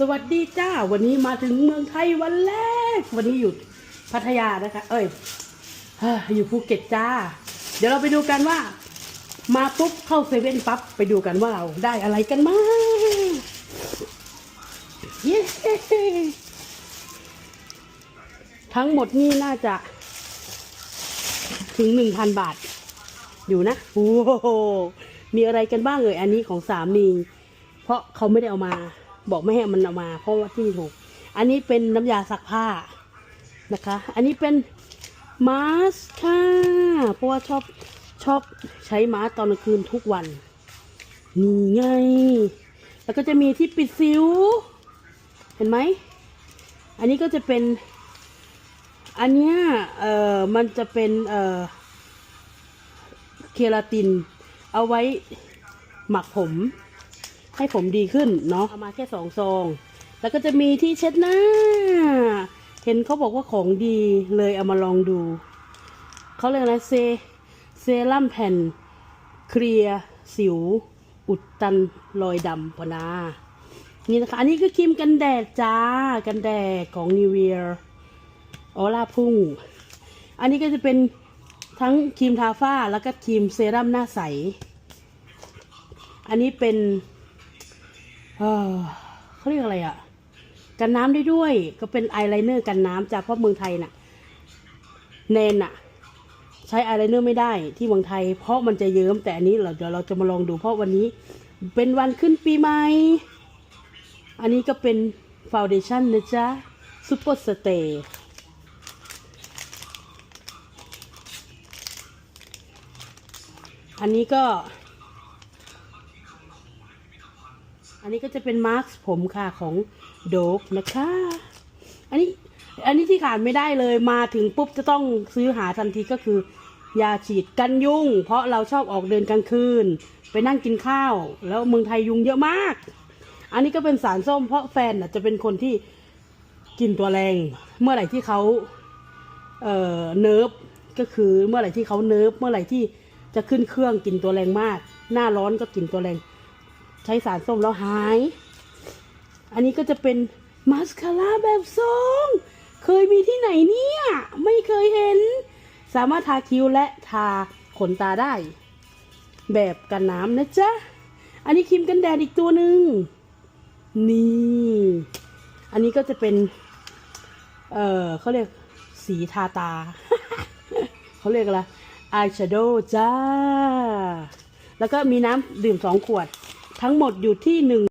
สวัสดีจ้า วันนี้มาถึงเมืองไทยวันแรก วันนี้อยู่พัทยานะคะ เอ้ยอยู่ภูเก็ตจ้า เดี๋ยวเราไปดูกันว่า มาปุ๊บเข้าเซเว่นปั๊บไปดูกันว่าเราได้อะไรกันมาเย้ทั้งหมดนี่น่าจะ ถึงหนึ่งพันบาท อยู่นะโอ้โหมีอะไรกันบ้างเอ่ยอันนี้ของสามี เพราะเขาไม่ได้เอามา บอกไม่ให้มันเอามาเพราะว่าที่ถูก อันนี้เป็นน้ำยาซักผ้านะคะ อันนี้เป็นมาสก์ค่ะเพราะว่าชอบชอบใช้มาส์ตอนกลางคืนทุกวันนี่ไง แล้วก็จะมีที่ปิดสิว เห็นไหม อันนี้ก็จะเป็น อันเนี้ยเอ่อมันจะเป็นเอ่อเคราติน เอาไว้หมักผม ให้ผมดีขึ้นเนาะเอามาแค่สองซอง แล้วก็จะมีที่เช็ดหน้า เห็นเขาบอกว่าของดีเลยเอามาลองดู เขาเรียกอะไรเซเซรั่มแผ่น เคลียร์สิว อุดตันรอยดำพนา นี่นะคะ อันนี้คือครีมกันแดดจ้า กันแดดของนิเวียออร่าพุ่ง อันนี้ก็จะเป็นทั้งครีมทาฝ้าแล้วก็ครีมเซรั่มหน้าใส อันนี้เป็น เขาเรียกอะไรอะ่ะ กันน้ำได้ด้วย ก็เป็นอายไลเนอร์กันน้ำจากเพราะเมืองไทยน่ะแนนน่ะ ใช้อายไลเนอร์ไม่ได้ที่เมืองไทย เพราะมันจะเยิ้มแต่อันนี้เราเดี๋ยวเราจะมาลองดูเพราะวันนี้ เป็นวันขึ้นปีใหม่อันนี้ก็เป็นฟาวเดชั่นนะจ๊ะซูเปอร์สเตย์อันนี้ก็ อันนี้ก็จะเป็นมาร์คผมค่ะของโดกนะคะ อันนี้อันนี้ที่ขาดไม่ได้เลยมาถึงปุ๊บจะต้องซื้อหาทันทีก็คือยาฉีดกันยุง เพราะเราชอบออกเดินกลางคืน ไปนั่งกินข้าว แล้วเมืองไทยยุงเยอะมาก อันนี้ก็เป็นสารส้มเพราะแฟนน่ะจะเป็นคนที่กินตัวแรง เมื่อไหร่ที่เขาเอ่อเนิร์ฟก็คือเมื่อไหร่ที่เขาเนิร์ฟเมื่อไหร่ที่จะขึ้นเครื่องกินตัวแรงมาก หน้าร้อนก็กินตัวแรง ใช้สารส้มแล้วหาย อันนี้ก็จะเป็นมาสคาร่าแบบซองเคยมีที่ไหนเนี่ย ไม่เคยเห็น สามารถทาคิ้วและทาขนตาได้ แบบกันน้ำนะจ๊ะ อันนี้ครีมกันแดดอีกตัวหนึ่งนี่ อันนี้ก็จะเป็น เออเขาเรียกสีทาตา เขาเรียกอะไรอายแชโดว์จ้า แล้วก็มีน้ำดื่มสองขวด ทั้งหมดอยู่ที่หนึ่ง